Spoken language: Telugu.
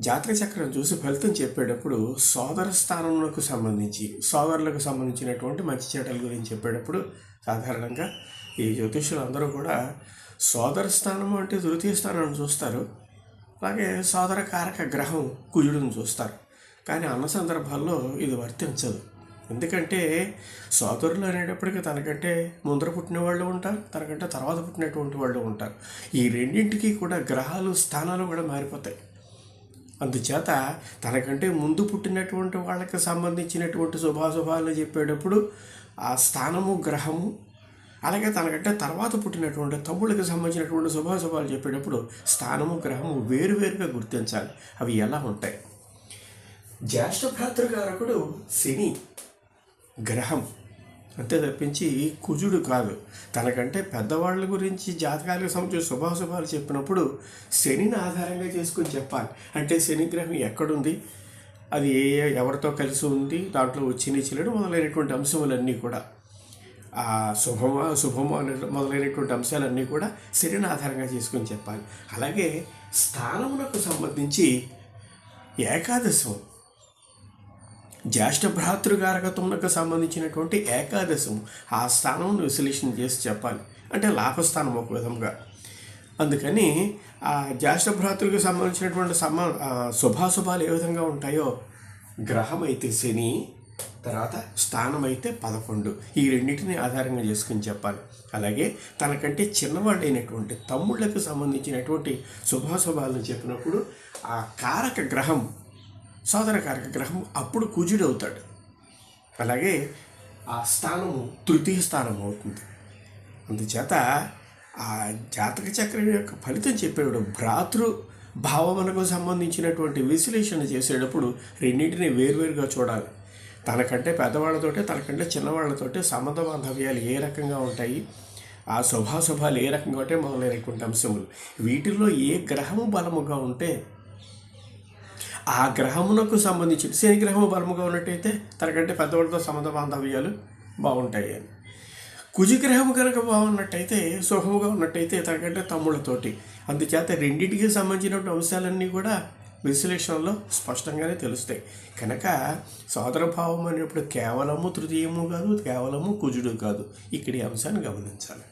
జాతక చక్రం చూసి ఫలితం చెప్పేటప్పుడు సోదర స్థానములకు సంబంధించి సోదరులకు సంబంధించినటువంటి మంచి చెడ్డల గురించి చెప్పేటప్పుడు సాధారణంగా ఈ జ్యోతిష్యులు అందరూ కూడా సోదర స్థానము అంటే తృతీయ స్థానాన్ని చూస్తారు. అలాగే సోదర కారక గ్రహం కుజుడును చూస్తారు. కానీ అన్న సందర్భాల్లో ఇది వర్తించదు. ఎందుకంటే సోదరులు అనేటప్పటికీ తనకంటే ముందర పుట్టిన వాళ్ళు ఉంటారు తనకంటే తర్వాత పుట్టినటువంటి వాళ్ళు ఉంటారు. ఈ రెండింటికి కూడా గ్రహాలు స్థానాలు కూడా మారిపోతాయి. అందుచేత తనకంటే ముందు పుట్టినటువంటి వాళ్ళకి సంబంధించినటువంటి శుభాశుభాలు చెప్పేటప్పుడు ఆ స్థానము గ్రహము అలాగే తనకంటే తర్వాత పుట్టినటువంటి తమ్ముళ్ళకి సంబంధించినటువంటి శుభాశుభాలు చెప్పేటప్పుడు స్థానము గ్రహము వేరువేరుగా గుర్తించాలి. అవి ఎలా ఉంటాయి? జ్యేష్ఠ భ్రాతృకారకుడు శని గ్రహం అంతే తప్పించి కుజుడు కాదు. తనకంటే పెద్దవాళ్ళ గురించి జాతకాలకు సంబంధించిన శుభాశుభాలు చెప్పినప్పుడు శనిని ఆధారంగా చేసుకుని చెప్పాలి. అంటే శని గ్రహం ఎక్కడుంది? అది ఏ ఎవరితో కలిసి ఉంది? దాంట్లో వచ్చిన చిల్లడు మొదలైనటువంటి అంశములన్నీ కూడా. ఆ శుభమా శుభము అనే మొదలైనటువంటి అంశాలన్నీ కూడా శనిని ఆధారంగా చేసుకుని చెప్పాలి. అలాగే స్థానమునకు సంబంధించి ఏకాదశం జ్యేష్ఠ భ్రాతృగారకత్వములకు సంబంధించినటువంటి ఏకాదశం ఆ స్థానం విశ్లేషణ చేసి చెప్పాలి. అంటే లాభస్థానం ఒక విధంగా అందుకని ఆ జ్యేష్ఠ భ్రాతృకి సంబంధించినటువంటి సమ శుభాశుభాలు ఏ విధంగా ఉంటాయో? గ్రహం అయితే శని తర్వాత స్థానం అయితే పదకొండు. ఈ రెండింటిని ఆధారంగా చేసుకుని చెప్పాలి. అలాగే తనకంటే చిన్నవాడైనటువంటి తమ్ముళ్ళకు సంబంధించినటువంటి శుభాశుభాలను చెప్పినప్పుడు ఆ కారక గ్రహం సోదరకారక గ్రహం అప్పుడు కుజుడు అవుతాడు అలాగే ఆ స్థానము తృతీయ స్థానం అవుతుంది. అందుచేత ఆ జాతక చక్రం యొక్క ఫలితం చెప్పేటప్పుడు భ్రాతృ భావములకు సంబంధించినటువంటి విశ్లేషణ చేసేటప్పుడు రెండింటిని వేరువేరుగా చూడాలి. తనకంటే పెద్దవాళ్ళతోటే తనకంటే చిన్నవాళ్ళతోటే సంబంధ బాంధవ్యాలు ఏ రకంగా ఉంటాయి? ఆ శుభాశుభాలు ఏ రకంగా ఉంటే మొదలైనటువంటి అంశములు. వీటిల్లో ఏ గ్రహము బలముగా ఉంటే ఆ గ్రహమునకు సంబంధించి శని గ్రహము బలముగా ఉన్నట్టయితే తనకంటే పెద్దవాళ్ళతో సంబంధ బాంధవ్యాలు బాగుంటాయి. అని కుజగ్రహం కనుక బాగున్నట్టయితే శుభముగా ఉన్నట్టయితే తనకంటే తమ్ముళ్ళతోటి. అందుచేత రెండింటికి సంబంధించినటువంటి అంశాలన్నీ కూడా విశ్లేషణలో స్పష్టంగానే తెలుస్తాయి. కనుక సోదరభావం అనేప్పుడు కేవలము తృతీయము కాదు కేవలము కుజుడు కాదు. ఇక్కడి అంశాన్ని గమనించాలి.